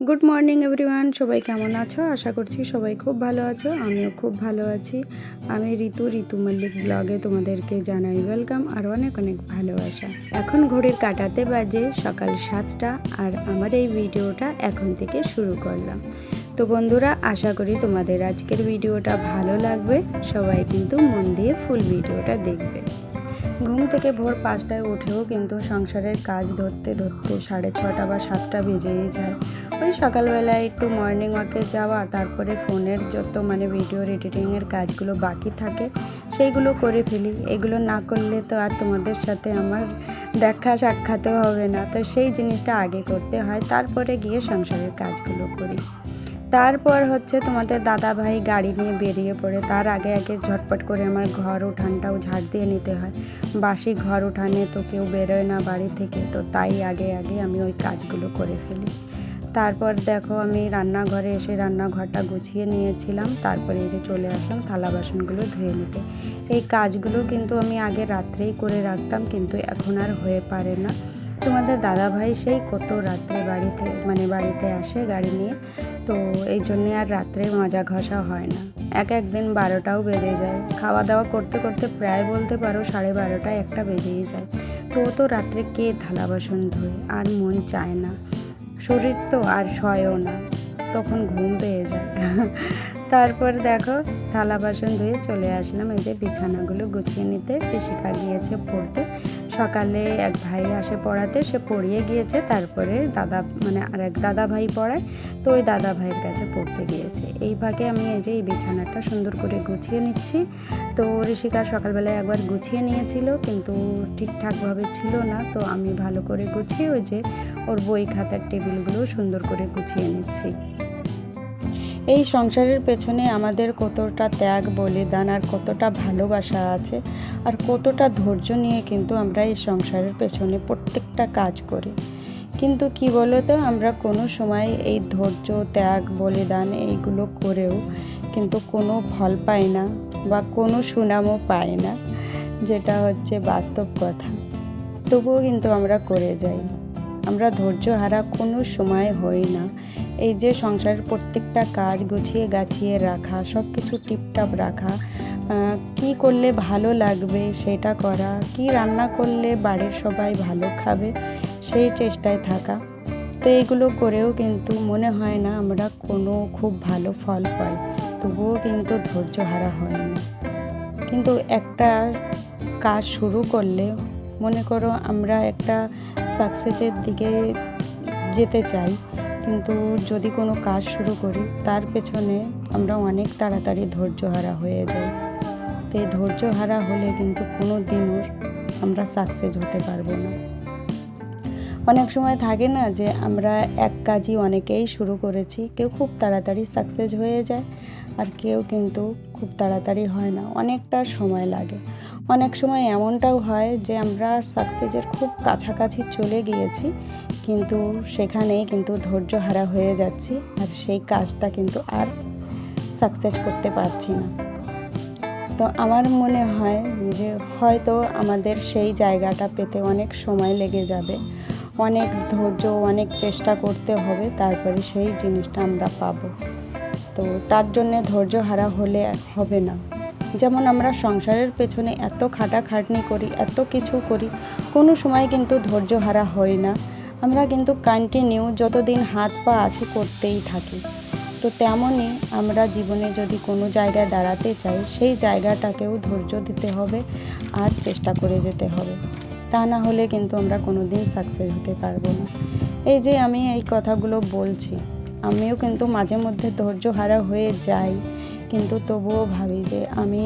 Good morning everyone সবাই কেমন আছো? আশা করছি সবাই খুব ভালো আছো। আমিও খুব ভালো আছি। আমি ঋতু ঋতু মল্লিক ব্লগে তোমাদেরকে জানাই ওয়েলকাম আর অনেক অনেক ভালোবাসা। এখন ঘড়ির কাটাতে বাজে সকাল সাতটা আর আমার এই ভিডিওটা এখন থেকে শুরু করলাম। তো বন্ধুরা, আশা করি তোমাদের আজকের ভিডিওটা ভালো লাগবে। সবাই কিন্তু মন দিয়ে ফুল ভিডিওটা দেখবে। ঘুম থেকে ভোর পাঁচটায় উঠেও কিন্তু সংসারের কাজ ধরতে ধরতে সাড়ে ছটা বা সাতটা বেজেই যায়। ওই সকালবেলায় একটু মর্নিং ওয়াকে যাওয়া, তারপরে ফোনের যত মানে ভিডিও এডিটিংয়ের কাজগুলো বাকি থাকে, সেইগুলো করে ফেলি। এগুলো না করলে তো আর তোমাদের সাথে আমার দেখা সাক্ষাৎও হবে না। তো সেই জিনিসটা আগে করতে হয়, তারপরে গিয়ে সংসারের কাজগুলো করি। তারপর হচ্ছে তোমাদের দাদা ভাই গাড়ি নিয়ে বেরিয়ে পড়ে। তার আগে আগে ঝটপট করে আমার ঘর উঠানটাও ঝাড় দিয়ে নিতে হয়। বাসি ঘর উঠানে তো কেউ বেরোয় না বাড়ি থেকে, তো তাই আগে আগে আমি ওই কাজগুলো করে ফেলি। তারপর দেখো আমি রান্নাঘরে এসে রান্নাঘরটা গুছিয়ে নিয়েছিলাম। তারপরে এই যে চলে আসলাম থালা বাসনগুলো ধুয়ে নিতে। এই কাজগুলো কিন্তু আমি আগে রাত্রেই করে রাখতাম, কিন্তু এখন আর হয়ে পারে না। তোমাদের দাদা ভাই সেই কত রাত্রে বাড়িতে মানে বাড়িতে আসে গাড়ি নিয়ে, তো এই জন্যে আর রাত্রে মাজা ঘষা হয় না। এক একদিন বারোটাও বেজে যায়। খাওয়া দাওয়া করতে করতে প্রায় বলতে পারো সাড়ে বারোটায় একটা বেজেই যায়। তো তো রাত্রে কে থালা বাসন ধোয়? আর মন চায় না। শরীর তো আর সয়ও না। তখন ঘুম পেয়ে যায়। তারপর দেখো, থালা বাসন ধুয়ে চলে আসলাম। এই যে বিছানাগুলো গুছিয়ে নিতে, পিসিকা গিয়েছে পড়তে। সকালে এক ভাই আসে পড়াতে, সে পড়িয়ে গিয়েছে, তারপরে দাদা মানে আর এক দাদা ভাই পড়ায়, তো ওই দাদা ভাইয়ের কাছে পড়তে গিয়েছে। এই ভাগে আমি এই যে এই বিছানাটা সুন্দর করে গুছিয়ে নিচ্ছি। তো ঋষিকা সকালবেলায় একবার গুছিয়ে নিয়েছিল, কিন্তু ঠিকঠাকভাবে ছিল না, তো আমি ভালো করে গুছিয়ে ওই যে ওর বই খাতার টেবিলগুলো সুন্দর করে গুছিয়ে নিচ্ছি। এই সংসারের পেছনে আমাদের কতটা ত্যাগ, বলিদান আর কতটা ভালোবাসা আছে আর কতটা ধৈর্য নিয়ে কিন্তু আমরা এই সংসারের পেছনে প্রত্যেকটা কাজ করি। কিন্তু কি বলো তো আমরা কোনো সময় এই ধৈর্য, ত্যাগ, বলিদান এইগুলো করেও কিন্তু কোনো ফল পাই না বা কোনো সুনামও পাই না, যেটা হচ্ছে বাস্তব কথা। তবুও কিন্তু আমরা করে যাই। আমরা ধৈর্য হারা কোনো সময় হই না। এই যে সংসারের প্রত্যেকটা কাজ গুছিয়ে গাছিয়ে রাখা সব কিছু টিপটাপ রাখা কি করলে ভালো লাগবে সেটা করা, কি রান্না করলে বাড়ির সবাই ভালো খাবে সেই চেষ্টায় থাকা। তো এইগুলো করেও কিন্তু মনে হয় না আমরা কোনো খুব ভালো ফল পাই, তবুও কিন্তু ধৈর্য হারা হয় না কিন্তু একটা কাজ শুরু করলে, মনে করো আমরা একটা সাকসেসের দিকে যেতে চাই কিন্তু যদি কোনো কাজ শুরু করি, তার পেছনে আমরা অনেক তাড়াতাড়ি ধৈর্যহারা হয়ে যাই। তো এই ধৈর্যহারা হলে কিন্তু কোনো দিনও আমরা সাকসেস হতে পারব না। অনেক সময় থাকে না যে, আমরা এক কাজই অনেকেই শুরু করেছি, কেউ খুব তাড়াতাড়ি সাকসেস হয়ে যায়, আর কেউ কিন্তু খুব তাড়াতাড়ি হয় না, অনেকটা সময় লাগে। অনেক সময় এমনটাও হয় যে, আমরা সাকসেসের খুব কাছাকাছি চলে গিয়েছি কিন্তু সেখানে কিন্তু ধৈর্য হারা হয়ে যাচ্ছি আর সেই কাজটা কিন্তু আর সাকসেস করতে পারছি না। তো আমার মনে হয় যে হয়তো আমাদের সেই জায়গাটা পেতে অনেক সময় লেগে যাবে, অনেক ধৈর্য, অনেক চেষ্টা করতে হবে, তারপরে সেই জিনিসটা আমরা পাবো। তো তার জন্যে ধৈর্য হারা হলে হবে না। যেমন আমরা সংসারের পেছনে এত খাটাখাটনি করি, এত কিছু করি, কোনো সময় কিন্তু ধৈর্য হারা হয় না। আমরা কিন্তু কন্টিনিউ যতদিন হাত পা আছে করতেই থাকি। তো তেমনই আমরা জীবনে যদি কোনো জায়গায় দাঁড়াতে চাই, সেই জায়গাটাকেও ধৈর্য দিতে হবে আর চেষ্টা করে যেতে হবে। তা না হলে কিন্তু আমরা কোনো দিন সাকসেস হতে পারব না। এই যে আমি এই কথাগুলো বলছি, আমিও কিন্তু মাঝে মধ্যে ধৈর্য হারা হয়ে যাই, কিন্তু তবুও ভাবি যে আমি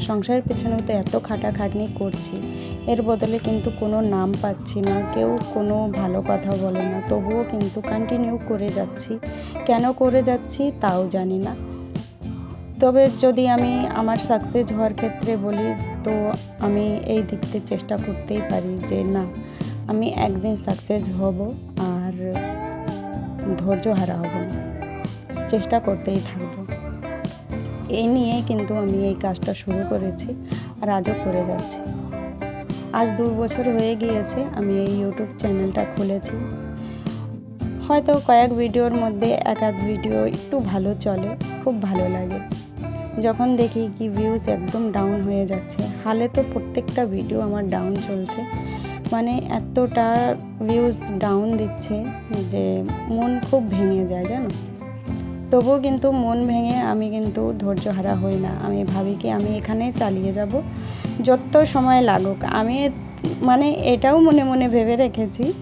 সংসারের পেছনেও তো এত খাটাখাটনি করছি। এর বদলে কিন্তু কোনো নাম পাচ্ছি না, কেউ কোনো ভালো কথা বলে না, তবুও কিন্তু কন্টিনিউ করে যাচ্ছি। কেন করে যাচ্ছি তাও জানি না। তবে যদি আমি আমার সাকসেস হওয়ার ক্ষেত্রে বলি, তো আমি এই দিকতে চেষ্টা করতেই পারি যে না, আমি একদিন সাকসেস হব আর ধৈর্য হারা হব না। চেষ্টা করতেই থাকব। এই নিয়েই কিন্তু আমি এই কাজটা শুরু করেছি আর আজও করে যাচ্ছি। আজ দু বছর হয়ে গিয়েছে, আমি এই ইউটিউব চ্যানেলটা খুলেছি। হয়তো কয়েক ভিডিওর মধ্যে এক আধ ভিডিও একটু ভালো চলে, খুব ভালো লাগে। যখন দেখি কি ভিউজ একদম ডাউন হয়ে যাচ্ছে, হালে তো প্রত্যেকটা ভিডিও আমার ডাউন চলছে। মানে এতটা ভিউজ ডাউন দিচ্ছে যে মন খুব ভেঙে যায়, জানো? তবুও কিন্তু মন ভেঙে আমি কিন্তু ধৈর্য হারা হই না। আমি ভাবি কি আমি এখানে চালিয়ে যাব। যত সময় লাগুক, আমি মানে এটাও মনে মনে ভেবে রেখেছি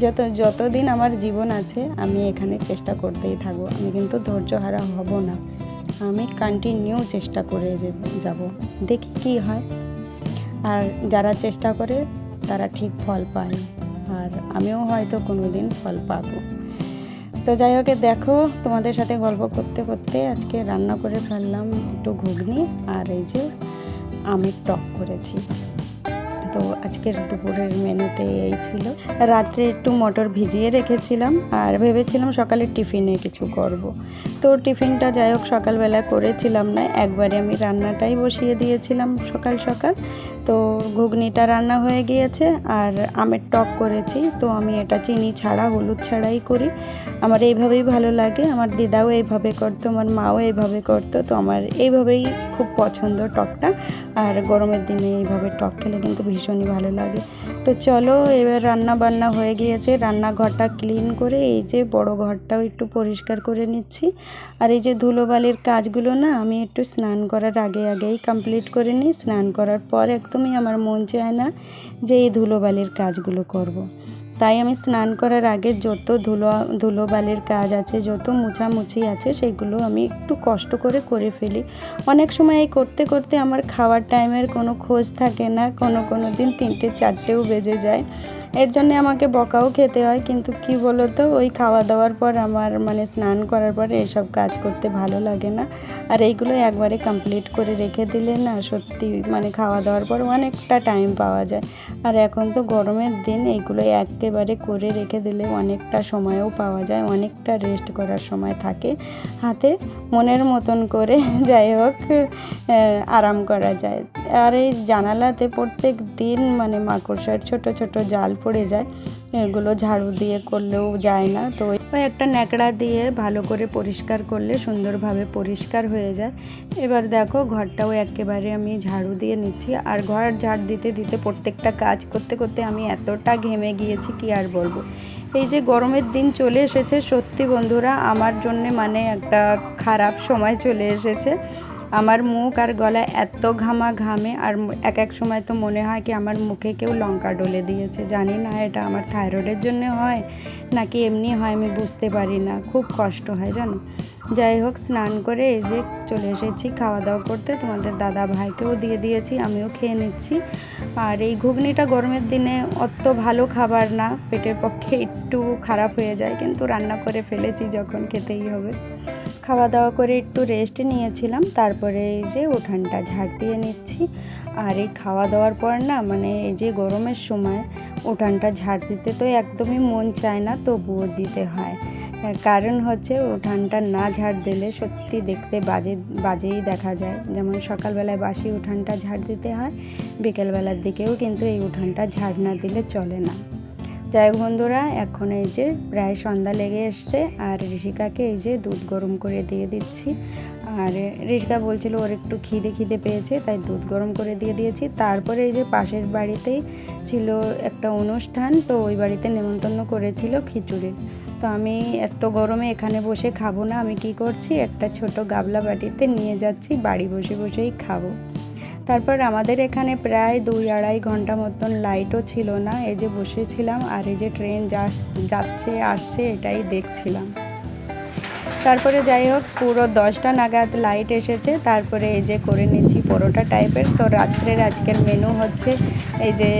যত, যতদিন আমার জীবন আছে, আমি এখানে চেষ্টা করতেই থাকব। আমি কিন্তু ধৈর্য হারা হব না। আমি কন্টিনিউ চেষ্টা করে যাব। দেখি কি হয়। আর যারা চেষ্টা করে, তারা ঠিক ফল পায়। আর আমিও হয়তো কোনো দিন ফল পাবো। তো যাই হোক দেখো, তোমাদের সাথে গল্প করতে করতে আজকে রান্না করে ফেললাম একটু ঘুগনি আর এই যে আমি টক করেছি। তো আজকের দুপুরের মেনুতে এই ছিল। রাত্রে একটু মটর ভিজিয়ে রেখেছিলাম আর ভেবেছিলাম সকালে টিফিনে কিছু করব। তো টিফিনটা যাই হোক, সকালবেলা করেছিলাম না, একবারে আমি রান্নাটাই বসিয়ে দিয়েছিলাম সকাল সকাল। তো ঘুগনিটা রান্না হয়ে গিয়েছে আর আমের টক করেছি। তো আমি এটা চিনি ছাড়া, হলুদ ছাড়াই করি। আমার এইভাবেই ভালো লাগে। আমার দিদাও এইভাবে করতো, আমার মাও এইভাবে করতো। তো আমার এইভাবেই খুব পছন্দ টকটা। আর গরমের দিনে এইভাবে টক খেলে কিন্তু ভীষণই ভালো লাগে। তো চলো, এবার রান্না বান্না হয়ে গিয়েছে। রান্নাঘরটা ক্লিন করে এই যে বড় ঘরটাও একটু পরিষ্কার করে নিচ্ছি। আর এই যে ধুলোবালির কাজগুলো না, আমি একটু স্নান করার আগে আগেই কমপ্লিট করে নিই। স্নান করার পর একদমই আমার মন চায় না যে এই ধুলোবালির কাজগুলো করব। তাই আমি স্নান করার আগে যত ধুলো, ধুলোবালির কাজ আছে, যত মুছামুছি আছে, সেগুলো আমি একটু কষ্ট করে করে ফেলি। অনেক সময় এই করতে করতে আমার খাওয়ার টাইমের কোনো খোঁজ থাকে না। কোনো কোনো দিন তিনটে, চারটেও বেজে যায়। এর জন্য আমাকে বকাও খেতে হয়, কিন্তু কি বলো তো ওই খাওয়া দাওয়ার পর আমার মানে স্নান করার পরে এসব কাজ করতে ভালো লাগে না। আর এইগুলো একবারে কমপ্লিট করে রেখে দিলে না সত্যি মানে খাওয়া দাওয়ার পর অনেকটা টাইম পাওয়া যায়। আর এখন তো গরমের দিন, এইগুলো একেবারে করে রেখে দিলে অনেকটা সময়ও পাওয়া যায়, অনেকটা রেস্ট করার সময় থাকে। হাতে মনের মতন করে যাই হোক আরাম করা যায়। আর এই জানালাতে প্রত্যেক দিন মানে মাকড়সার ছোট ছোট জাল পড়ে যায়। এগুলো ঝাড়ু দিয়ে করলেও যায় না। তো ওই একটা ন্যাকড়া দিয়ে ভালো করে পরিষ্কার করলে সুন্দরভাবে পরিষ্কার হয়ে যায়। এবার দেখো ঘরটাও একেবারে আমি ঝাড়ু দিয়ে নিচ্ছি। আর ঘর ঝাড় দিতে দিতে প্রত্যেকটা কাজ করতে করতে আমি এতটা ঘেমে গিয়েছি কি আর বলব। এই যে গরমের দিন চলে এসেছে, সত্যি বন্ধুরা আমার জন্যে মানে একটা খারাপ সময় চলে এসেছে। আমার মুখ আর গলা এত ঘামা ঘামে আর এক এক সময় তো মনে হয় কি আমার মুখে কেউ লঙ্কা ডলে দিয়েছে। জানি না এটা আমার থাইরয়েডের জন্য হয় নাকি এমনি হয় আমি বুঝতে পারি না। খুব কষ্ট হয় জানো? যাই হোক, স্নান করে এই যে চলে এসেছি খাওয়া দাওয়া করতে। তোমাদের দাদা ভাইকেও দিয়ে দিয়েছি, আমিও খেয়ে নিচ্ছি। আর এই ঘুগনিটা গরমের দিনে অত ভালো খাবার না, পেটের পক্ষে একটু খারাপ হয়ে যায়, কিন্তু রান্না করে ফেলেছি যখন খেতেই হবে। খাওয়া দাওয়া করে একটু রেস্ট নিয়েছিলাম। তারপরে এই যে উঠানটা ঝাড় দিয়ে নিচ্ছি। আর এই খাওয়া দাওয়ার পর না মানে এই যে গরমের সময় উঠানটা ঝাড় দিতে তো একদমই মন চায় না, তবুও দিতে হয়। কারণ হচ্ছে উঠানটা না ঝাড় দিলে সত্যি দেখতে বাজে, বাজেই দেখা যায়। যেমন সকালবেলায় বাসি উঠানটা ঝাড় দিতে হয়, বিকেলবেলার দিকেও কিন্তু এই উঠানটা ঝাড় না দিলে চলে না। যাই বন্ধুরা, এখন এই যে প্রায় সন্ধ্যা লেগে এসছে আর ঋষিকাকে এই যে দুধ গরম করে দিয়ে দিচ্ছি। আর ঋষিকা বলছিল ওর একটু খিদে খিদে পেয়েছে, তাই দুধ গরম করে দিয়ে দিয়েছি। তারপরে এই যে পাশের বাড়িতেই ছিল একটা অনুষ্ঠান, তো ওই বাড়িতে নেমন্তন্ন করেছিল খিচুড়ির তো আমি এত গরমে এখানে বসে খাব না, আমি কি করছি? একটা ছোট গাবলা বাটিতে নিয়ে যাচ্ছি, বাড়ি বসে বসেই খাব। তারপর আমাদের এখানে প্রায় দুই আড়াই ঘণ্টা মতন লাইটও ছিল না। এই যে বসেছিলাম আর এই যে ট্রেন যাচ্ছে, আসছে, এটাই দেখছিলাম। তারপরে যাই হোক, পুরো দশটা নাগাদ লাইট এসেছে। তারপরে এই যে করে নিচ্ছি পরোটা টাইপের তো রাত্রের আজকের মেনু হচ্ছে এই যে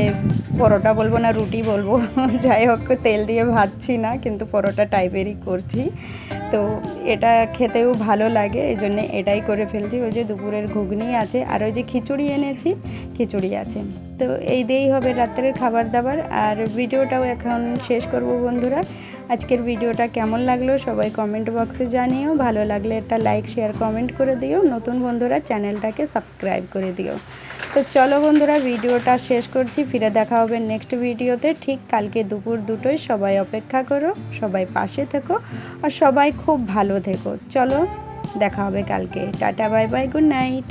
পরোটা বলব না, রুটি বলব। যাই হোক, তেল দিয়ে ভাজছি না, কিন্তু পরোটা টাইপেরই করছি। তো এটা খেতেও ভালো লাগে, এই জন্যে এটাই করে ফেলছি। ওই যে দুপুরের ঘুগনি আছে, আর ওই যে খিচুড়ি এনেছি, খিচুড়ি আছে। তো এই দিয়েই হবে রাত্রের খাবার দাবার, আর ভিডিওটাও এখন শেষ করব বন্ধুরা। আজকের ভিডিওটা কেমন লাগল সবাই কমেন্ট বক্সে জানিও। ভালো লাগলে একটা লাইক শেয়ার কমেন্ট করে দিও। নতুন বন্ধুরা চ্যানেলটাকে সাবস্ক্রাইব করে দিও। তো চলো বন্ধুরা, ভিডিওটা শেষ করছি। ফিরে দেখা হবে নেক্সট ভিডিওতে। ঠিক কালকে দুপুর দুটোই সবাই অপেক্ষা করো, সবাই পাশে থেকো আর সবাই খুব ভালো থেকো। চলো, দেখা হবে কালকে। Tata bye bye good night